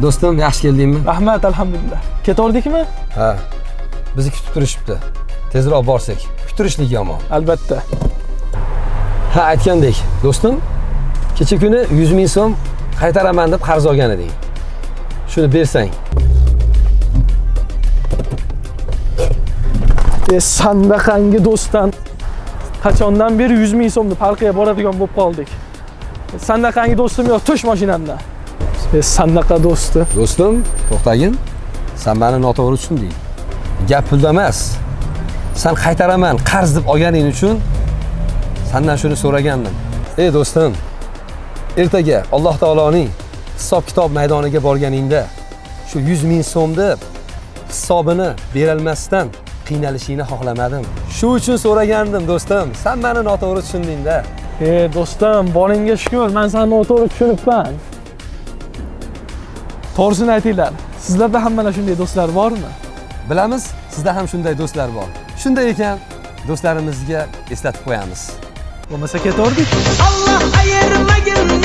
do'stim yaxshi keldingmi rahmat alhamdulillah. Ketaverdikmi ha bizni kutib turishibdi tezroq borsak kutirishlik yomon. Albatta. Ha aytgandek do'stim kecha kuni yuz ming so'm qaytaraman deb qarz olgan eding. Shuni bersang. E sandaqangi do'stdan qachondan beri yuz ming so'mni parqiga boradigan bo'lib qoldik. E, sandaqangi do'stim yo'q tush mashinamdan e sandaqa do'sti do'stim to'xtagin san mani noto'g'ri tushunding gap pulda emas. San qaytaraman qarz deb olganing uchun sandan shuni so'ragandim. Ey do'stim ertaga alloh taoloning hisob kitob maydoniga borganingda shu yuz ming so'mni hisobini berolmasdan qiynalishingni xohlamadim. Shu uchun so'ragandim do'stim san mani noto'g'ri tushundingda e do'stim boningga shukur man seni noto'g'ri tushunibman to'g'risini aytinglar sizlarda ham mana shunday do'stlar bormi bilamiz sizda ham shunday do'stlar bor shunday ekan do'stlarimizga eslatib qo'yamiz bo'lmasa ketaverdik Allah ayırmayın